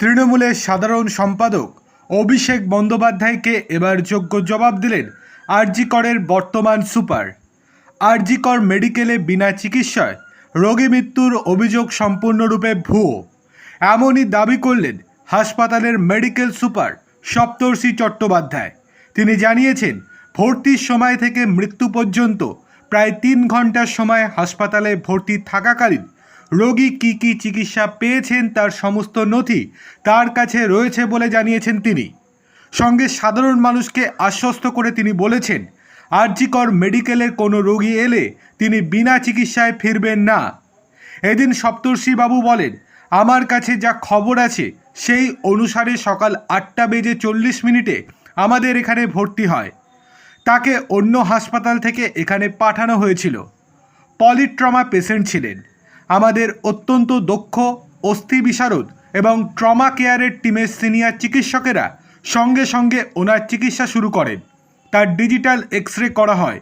তৃণমূলের সাধারণ সম্পাদক অভিষেক বন্দ্যোপাধ্যায়কে এবার যোগ্য জবাব দিলেন আরজিকরের বর্তমান সুপার। আরজিকর মেডিকেলে বিনা চিকিৎসায় রোগী মৃত্যুর অভিযোগ সম্পূর্ণরূপে ভুয়ো। এমনই দাবি করলেন হাসপাতালের মেডিকেল সুপার সপ্তর্ষি চট্টোপাধ্যায়। তিনি জানিয়েছেন, ভর্তির সময় থেকে মৃত্যু পর্যন্ত প্রায় তিন ঘণ্টার সময় হাসপাতালে ভর্তি থাকাকালীন রোগী কী কী চিকিৎসা পেয়েছেন তার সমস্ত নথি তার কাছে রয়েছে বলে জানিয়েছেন তিনি। সঙ্গে সাধারণ মানুষকে আশ্বস্ত করে তিনি বলেছেন, আরজিকর মেডিকেলের কোনো রোগী এলে তিনি বিনা চিকিৎসায় ফিরবেন না। এদিন সপ্তর্ষিবাবু বলেন, আমার কাছে যা খবর আছে, সেই অনুসারে সকাল আটটা বেজে চল্লিশ মিনিটে আমাদের এখানে ভর্তি হয়। তাকে অন্য হাসপাতাল থেকে এখানে পাঠানো হয়েছিল। পলিট্রমা পেশেন্ট ছিলেন। আমাদের অত্যন্ত দক্ষ, অস্থি বিশারদ এবং ট্রমা কেয়ারের টিমের সিনিয়র চিকিৎসকেরা সঙ্গে সঙ্গে ওনার চিকিৎসা শুরু করেন। তার ডিজিটাল এক্স রে করা হয়।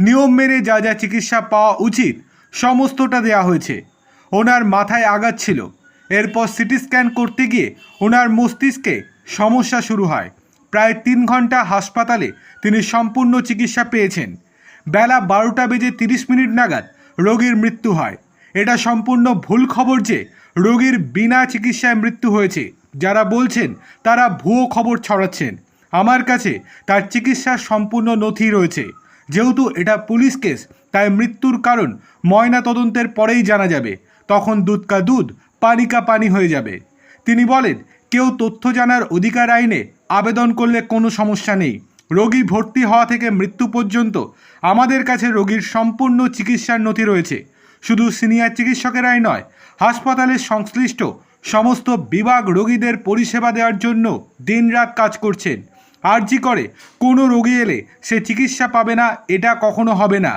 নিয়ম মেনে যা যা চিকিৎসা পাওয়া উচিত, সমস্তটা দেওয়া হয়েছে। ওনার মাথায় আঘাত ছিল। এরপর সিটি স্ক্যান করতে গিয়ে ওনার মস্তিষ্কে সমস্যা শুরু হয়। প্রায় তিন ঘণ্টা হাসপাতালে তিনি সম্পূর্ণ চিকিৎসা পেয়েছেন। বেলা বারোটা বেজে তিরিশ মিনিট নাগাদ রোগীর মৃত্যু হয়। এটা সম্পূর্ণ ভুল খবর যে রোগীর বিনা চিকিৎসায় মৃত্যু হয়েছে। যারা বলছেন, তারা ভুয়ো খবর ছড়াচ্ছেন। আমার কাছে তার চিকিৎসার সম্পূর্ণ নথি রয়েছে। যেহেতু এটা পুলিশ কেস, তাই মৃত্যুর কারণ ময়না তদন্তের পরেই জানা যাবে। তখন দুধ কা দুধ, পানি কা পানি হয়ে যাবে। তিনি বলেন, কেউ তথ্য জানার অধিকার আইনে আবেদন করলে কোনো সমস্যা নেই। রোগী ভর্তি হওয়া থেকে মৃত্যু পর্যন্ত আমাদের কাছে রোগীর সম্পূর্ণ চিকিৎসার নথি রয়েছে। শুধু সিনিয়র চিকিৎসকেরাই নয় হাসপাতালের সংশ্লিষ্ট সমস্ত বিভাগ রোগীদের পরিষেবা দেওয়ার জন্য দিনরাত কাজ করছেন। আর্জি করে, কোনো রোগী এলে সে চিকিৎসা পাবে না, এটা কখনো হবে না।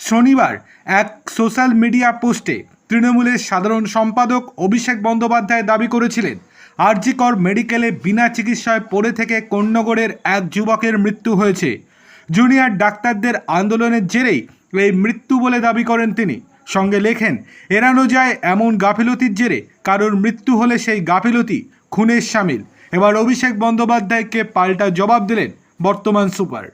শনিবার এক সোশ্যাল মিডিয়া পোস্টে তৃণমূলের সাধারণ সম্পাদক অভিষেক বন্দ্যোপাধ্যায় দাবি করেছিলেন আরজিকর মেডিকেলে বিনা চিকিৎসায় পড়ে থেকে কোন্নগরের এক যুবকের মৃত্যু হয়েছে। জুনিয়র ডাক্তারদের আন্দোলনের জেরেই এই মৃত্যু বলে দাবি করেন তিনি। সঙ্গে লেখেন, এড়ানো যায় এমন গাফিলতির জেরে কারোর মৃত্যু হলে সেই গাফিলতি খুনের সামিল। এবার অভিষেক বন্দ্যোপাধ্যায়কে পাল্টা জবাব দিলেন বর্তমান সুপার।